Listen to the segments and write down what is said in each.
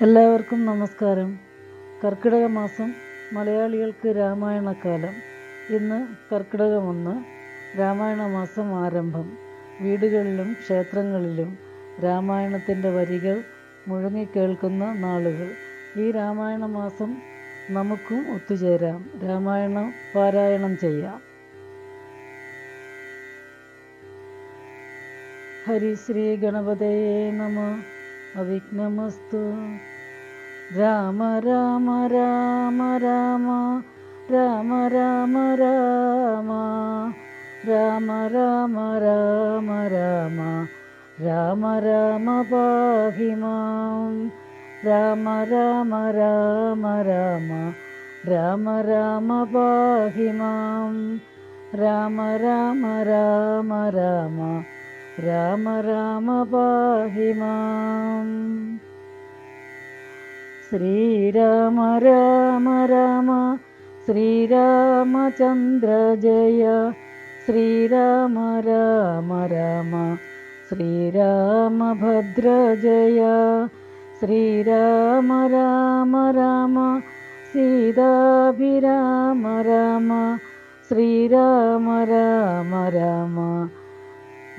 എല്ലാവർക്കും നമസ്കാരം. കർക്കിടക മാസം മലയാളികൾക്ക് രാമായണക്കാലം ഇന്ന് കർക്കിടകം ഒന്ന് രാമായണ മാസം ആരംഭം. വീടുകളിലും ക്ഷേത്രങ്ങളിലും രാമായണത്തിന്റെ വരികൾ മുഴങ്ങിക്കേൾക്കുന്ന നാളുകൾ. ഈ രാമായണ മാസം നമുക്കും ഒത്തുചേരാം. രാമായണം പാരായണം ചെയ്യാം. ഹരി ശ്രീ ഗണപതയേ നമ. अविघ्नमस्तु राम राम राम राम राम राम राम राम राम राम राम राम राम पाहि मां राम राम राम राम राम राम पाहि मां राम राम राम राम राम श्रीराम रामपाहि मा। श्रीराम राम राम श्रीरामचन्द्रजया श्रीराम राम राम श्रीरामभद्रजया श्रीराम राम राम श्रीदाभिराम राम। श्रीराम राम राम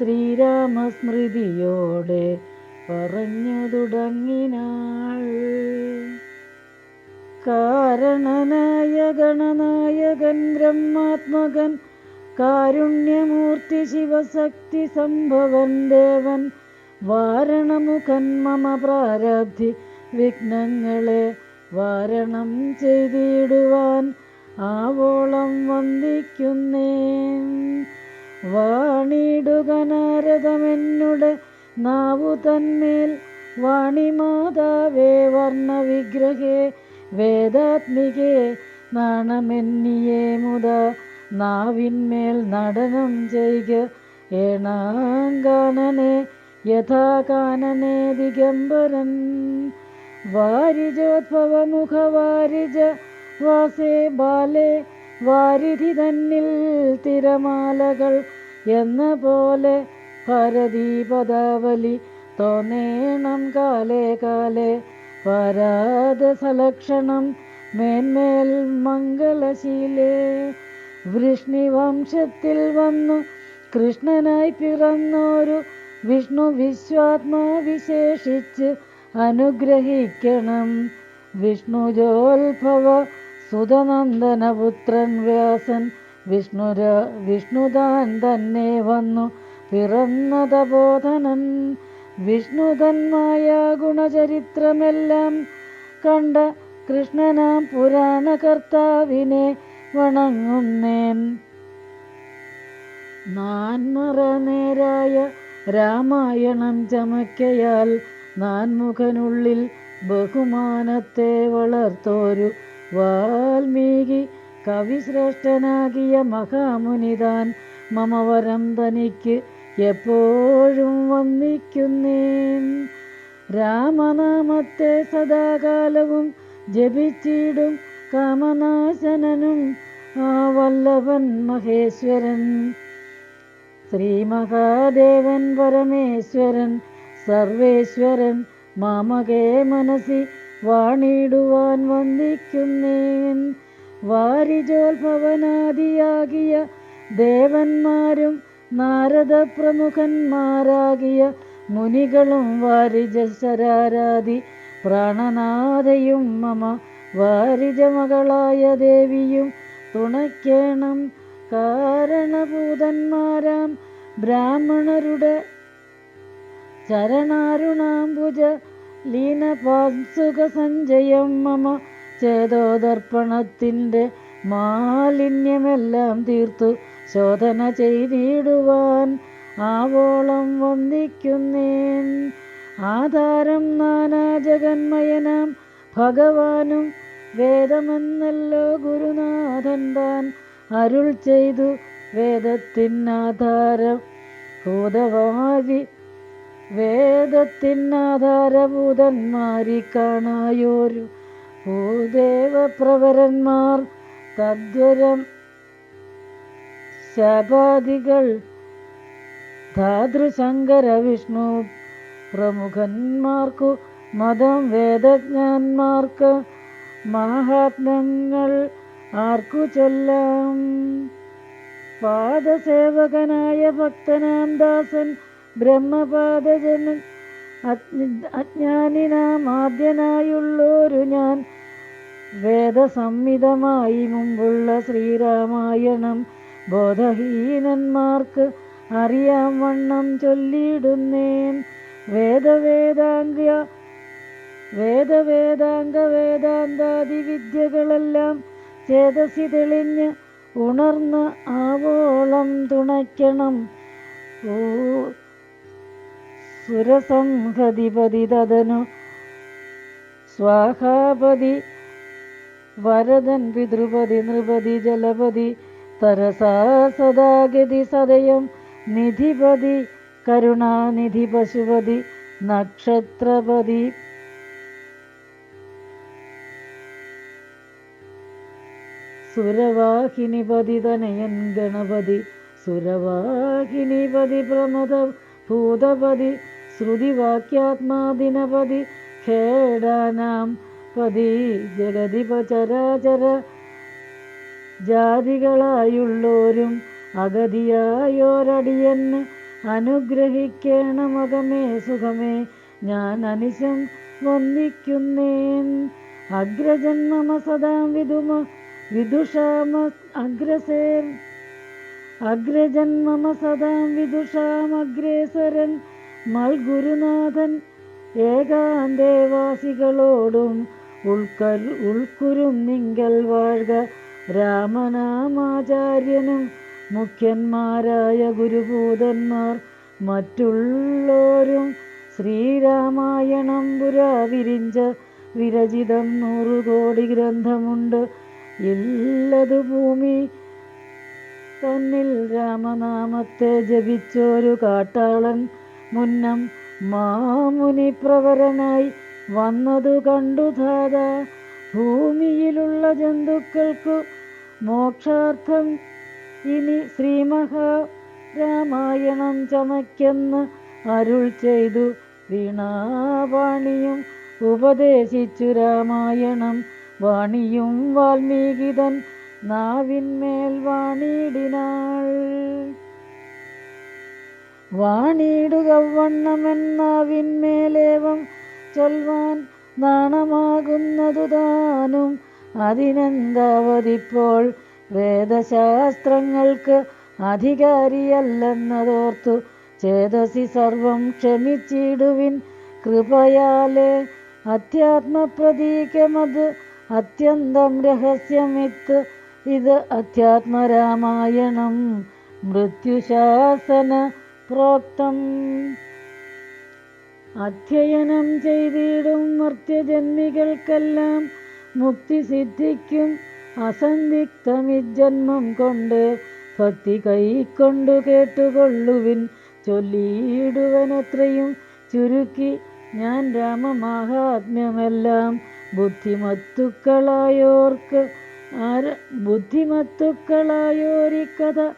ശ്രീരാമസ്മൃതിയോടെ പറഞ്ഞു തുടങ്ങിനാൾ കാരണനായ ഗണനായകൻ ബ്രഹ്മാത്മകൻ കാരുണ്യമൂർത്തി ശിവശക്തി സംഭവൻ ദേവൻ വാരണമുഖൻ മമ പ്രാരബ്ധി വിഘ്നങ്ങളെ വാരണം ചെയ്തിടുവാൻ ആവോളം വന്ദിക്കുന്നേൻ. വാണിടുക നാരദമെന്നുടെ നാവു തന്മേൽ വാണിമാതാവേ വർണവിഗ്രഹേ വേദാത്മികേ നാണമെന്നിയേ മുത നാവിന്മേൽ നടനം ചെയ്യുക ഏണാങ്കാനനെ യഥാകാനനെ ദിഗംബരൻ. വാരിജോദ്ഭവമുഖ വാരിജ വാസേ ബാലേ വാരിധി തന്നിൽ തിരമാലകൾ എന്ന പോലെ പരദീപദാവലി തോന്നേണം കാലേ കാലേ. പരാദസലക്ഷണം മേന്മേൽ മംഗളശീലേ. വൃഷ്ണിവംശത്തിൽ വന്നു കൃഷ്ണനായി പിറന്നോരു വിഷ്ണു വിശ്വാത്മാ വിശേഷിച്ച് അനുഗ്രഹിക്കണം. വിഷ്ണുജോത്ഭവ സുതനന്ദനപുത്രൻ വ്യാസൻ വിഷ്ണുര വിഷ്ണുതാൻ തന്നെ വന്നു. പിറന്നതബോധനൻ വിഷ്ണുതന്മായ ഗുണചരിത്രമെല്ലാം കണ്ട കൃഷ്ണനാം പുരാണകർത്താവിനെ വണങ്ങുന്നേൻ. നാൻമറ നേരായ രാമായണം ചമക്കയാൽ നാൻമുഖനുള്ളിൽ ബഹുമാനത്തെ വളർത്തോരു വാൽമീകി കവിശ്രേഷ്ഠനാകിയ മഹാമുനിതാൻ മമവരം തനിക്ക് എപ്പോഴും വന്ദിക്കുന്നേൻ. രാമനാമത്തെ സദാകാലവും ജപിച്ചിടും കാമനാശനനും ആ വല്ലഭൻ മഹേശ്വരൻ. ശ്രീമഹാദേവൻ പരമേശ്വരൻ സർവേശ്വരൻ മാമകേ മനസി വാണിടുവാൻ വന്ദിക്കുന്നേൻ. വാരിജോത്ഭവനാദിയാകിയ ദേവന്മാരും നാരദ പ്രമുഖന്മാരാകിയ മുനികളും വാരിജശരാരാധി പ്രാണനാഥയും മമ വാരിജമകളായ ദേവിയും തുണയ്ക്കേണം. കാരണഭൂതന്മാരാം ബ്രാഹ്മണരുടെ ചരണാരുണാംബുജ ലീനപാസുക സുഖസഞ്ചയം മമ ചേതോദർപ്പണത്തിന്റെ മാലിന്യമെല്ലാം തീർത്തു ശോധന ചെയ്തിടുവാൻ ആവോളം വന്ദിക്കുന്നേൻ. ആധാരം നാനാ ജഗന്മയനാം ഭഗവാനും വേദമെന്നല്ലോ ഗുരുനാഥൻ താൻ അരുൾ ചെയ്തു വേദത്തിനാധാരം ഭൂതവാരി വേദത്തിനാധാരഭൂതന്മാരി കാണായോരു ഭൂദേവപ്രവരന്മാർ തദ്വരം ശപാദികൾ ധാതൃശങ്കര വിഷ്ണു പ്രമുഖന്മാർക്കു മതം വേദജ്ഞാന്മാർക്ക് മഹാത്മ്യങ്ങൾ ആർക്കു ചൊല്ലാം. പാദസേവകനായ ഭക്തനാം ദാസൻ ബ്രഹ്മപാദജനൻ അജ്ഞ- അജ്ഞാനിനാം ആദ്യനായുള്ളൊരു ഞാൻ. വേദസംഹിതമായി മുമ്പുള്ള ശ്രീരാമായണം ബോധഹീനന്മാർക്ക് അറിയാം വണ്ണം ചൊല്ലിയിടുന്നേൻ. വേദവേദാംഗ വേദവേദാംഗ വേദാന്താദി വിദ്യകളെല്ലാം ചേതസി തെളിഞ്ഞ് ഉണർന്ന് ആവോളം തുണയ്ക്കണം. ഓ സുരസംഹതിപതി തദനു സ്വാഹാപതി വരദൻ പിതൃപതി നൃപതി ജലപതി തരസാ സദാഗതി സദയം നിധിപതി കരുണാനിധി പശുപതി നക്ഷത്രപതി. സുരവാഹിനിപതി തനയൻ ഗണപതി സുരവാഹിനിപതി പ്രമദ ഭൂതപതി ശ്രുതിവാക്യാത്മാദിനപതി ഖേടാനാം പതി ജഗതിപ ചരാചര ജാതികളായുള്ളോരും അഗതിയായോരടിയന് അനുഗ്രഹിക്കണമകമേ സുഖമേ ഞാൻ അനിശം വന്ദിക്കുന്നേൻ. അഗ്രജന്മമ സദാ വിദുമ വിദുഷാമ അഗ്രസേൻ. അഗ്രജന്മമ സദാം വിദുഷാമഗ്രേസരൻ മൽഗുരുനാഥൻ ഏകാന്തേവാസികളോടും ഉൾക്കരു ഉൾക്കുരും നിങ്കൽ വാഴ്ക രാമനാമാചാര്യനും മുഖ്യന്മാരായ ഗുരുഭൂതന്മാർ മറ്റുള്ളോരും ശ്രീരാമായണം പുരാ വിരിഞ്ച വിരചിതം നൂറുകോടി ഗ്രന്ഥമുണ്ട്. ഇല്ലതു ഭൂമി തന്നിൽ രാമനാമത്തെ ജപിച്ചൊരു കാട്ടാളൻ മുന്നം മാമുനി പ്രവരനായി വന്നതു കണ്ടു ധാത. ഭൂമിയിലുള്ള ജന്തുക്കൾക്കു മോക്ഷാർത്ഥം ഇനി ശ്രീമഹാ രാമായണം ചമയ്ക്കെന്ന് അരുൾ ചെയ്തു. വീണാവാണിയും ഉപദേശിച്ചു രാമായണം. വാണിയും വാൽമീകിതൻ നാവിന്മേൽ വാണിടിനാൾ. വാണിടുക വണ്ണമെന്നാവിന്മേലേവം ചൊൽവാൻ നാണമാകുന്നതു താനും അതിനെന്താവതിപ്പോൾ വേദശാസ്ത്രങ്ങൾക്ക് അധികാരിയല്ലെന്നതോർത്തു ചേതസി സർവം ക്ഷമിച്ചിടുവിൻ കൃപയാലേ അധ്യാത്മപ്രതീകമത് അത്യന്തം രഹസ്യമിത്ത് ഇത് അധ്യാത്മരാമായണം മൃത്യുശാസന പ്രോക്തം. അധ്യയനം ചെയ്തിടും മർത്യജന്മികൾക്കെല്ലാം മുക്തി സിദ്ധിക്കും. അസന്ധിഗ്ധമിജന്മം കൊണ്ട് ഭക്തി കൈക്കൊണ്ടു കേട്ടുകൊള്ളുവിൻ. ചൊല്ലിയിടുവനത്രയും ചുരുക്കി ഞാൻ രാമമാഹാത്മ്യമെല്ലാം. ബുദ്ധിമത്തുക്കളായോർക്ക് ആര ബുദ്ധിമത്തുക്കളായോരിക്കഥ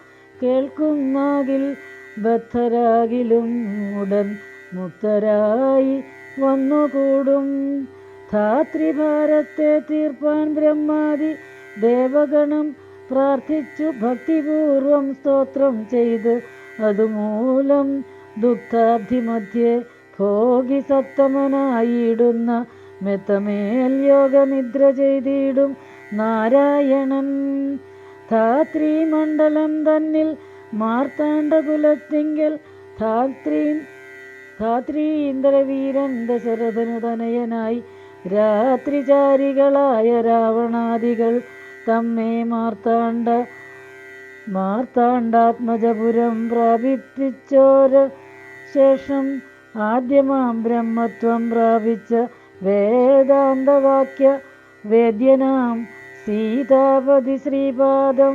കേൾക്കുന്നാകിൽ ബദ്ധരാകിലും ഉടൻ മുക്തരായി വന്നുകൂടും. ധാത്രിഭാരത്തെ തീർപ്പാൻ ബ്രഹ്മാതി ദേവഗണം പ്രാർത്ഥിച്ചു ഭക്തിപൂർവം സ്തോത്രം ചെയ്ത്. അതുമൂലം ദുഃഖാബ്ധി മധ്യേ ഭോഗി സത്തമനായിടുന്ന മെത്തമേൽ യോഗനിദ്ര ചെയ്തിടും നാരായണൻ. ധാത്രി മണ്ഡലം തന്നിൽ മാർത്താണ്ഡ ധാത്രീ ധാത്രീ ഇന്ദ്രവീരൻ ദശരഥനു തനയനായി രാത്രിചാരികളായ രാവണാദികൾ തമ്മേ മാർത്താണ്ഡ മാർത്താണ്ഡാത്മജപുരം പ്രാപിപ്പിച്ചോര ശേഷം ആദ്യമാം ബ്രഹ്മത്വം പ്രാപിച്ച വേദാന്തവാക്യ വേദ്യനാം സീതാപതി ശ്രീപാദം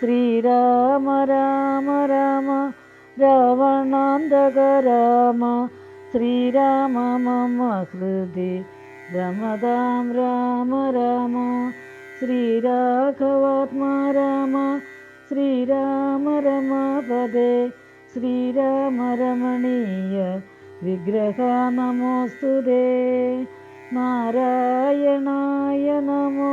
श्रीराम राम राम रवणान्दक राम श्रीराम मम हृदि रमदां राम राम श्रीराघवात्मा राम श्रीराम रमपदे श्रीराम रमणीय विग्रह नमोऽस्तु दे। नारायणाय नमो